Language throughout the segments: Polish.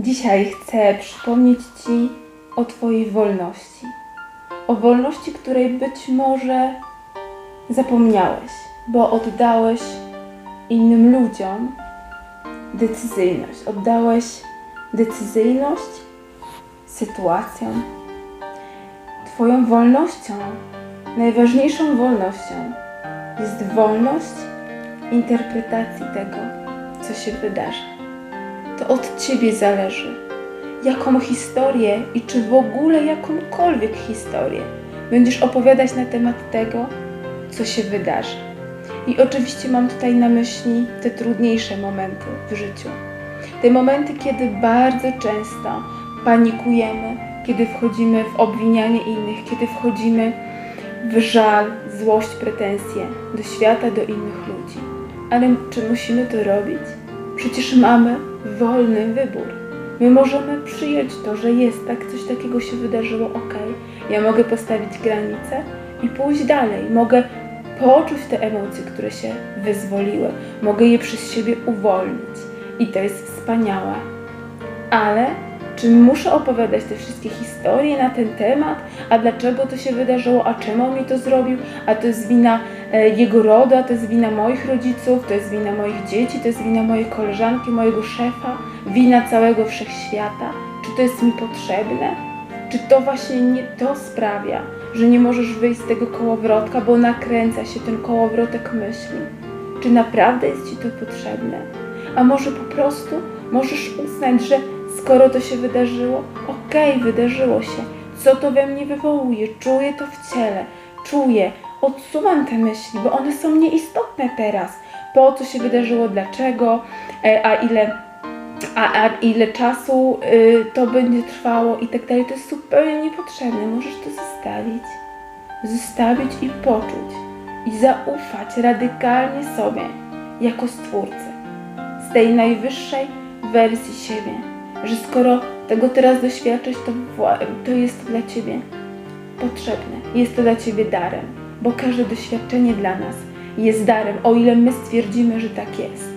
Dzisiaj chcę przypomnieć Ci o Twojej wolności. O wolności, której być może zapomniałeś, bo oddałeś innym ludziom decyzyjność. Oddałeś decyzyjność sytuacjom. Twoją wolnością, najważniejszą wolnością jest wolność interpretacji tego, co się wydarza. To od Ciebie zależy, jaką historię i czy w ogóle jakąkolwiek historię będziesz opowiadać na temat tego, co się wydarzy. I oczywiście mam tutaj na myśli te trudniejsze momenty w życiu. Te momenty, kiedy bardzo często panikujemy, kiedy wchodzimy w obwinianie innych, kiedy wchodzimy w żal, złość, pretensje do świata, do innych ludzi. Ale czy musimy to robić? Przecież mamy wolny wybór. My możemy przyjąć to, że jest tak, coś takiego się wydarzyło, ok. Ja mogę postawić granice i pójść dalej. Mogę poczuć te emocje, które się wyzwoliły. Mogę je przez siebie uwolnić. I to jest wspaniałe. Ale czy muszę opowiadać te wszystkie historie na ten temat? A dlaczego to się wydarzyło? A czemu mi to zrobił? A to jest wina jego rodu, to jest wina moich rodziców, to jest wina moich dzieci, to jest wina mojej koleżanki, mojego szefa, wina całego wszechświata? Czy to jest mi potrzebne? Czy to właśnie nie to sprawia, że nie możesz wyjść z tego kołowrotka, bo nakręca się ten kołowrotek myśli? Czy naprawdę jest ci to potrzebne? A może po prostu możesz uznać, że skoro to się wydarzyło, okej, wydarzyło się. Co to we mnie wywołuje? Czuję to w ciele. Czuję. Odsuwam te myśli, bo one są nieistotne teraz. Po co się wydarzyło, dlaczego, e, a ile, a, a ile czasu y, to będzie trwało i tak dalej. To jest zupełnie niepotrzebne. Możesz to zostawić. Zostawić i poczuć. I zaufać radykalnie sobie jako stwórcy. Z tej najwyższej wersji siebie że skoro tego teraz doświadczysz, to, to jest to dla Ciebie potrzebne, jest to dla Ciebie darem, bo każde doświadczenie dla nas jest darem, o ile my stwierdzimy, że tak jest.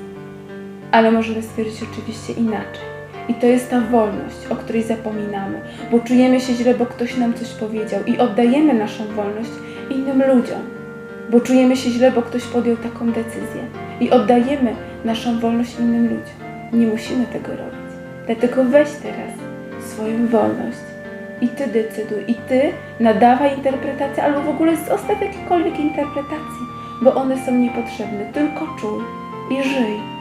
Ale możemy stwierdzić oczywiście inaczej. I to jest ta wolność, o której zapominamy, bo czujemy się źle, bo ktoś nam coś powiedział i oddajemy naszą wolność innym ludziom, bo czujemy się źle, bo ktoś podjął taką decyzję i oddajemy naszą wolność innym ludziom. Nie musimy tego robić. Dlatego weź teraz swoją wolność i ty decyduj, i ty nadawaj interpretację, albo w ogóle zostaw jakiekolwiek interpretacji, bo one są niepotrzebne. Tylko czuj i żyj.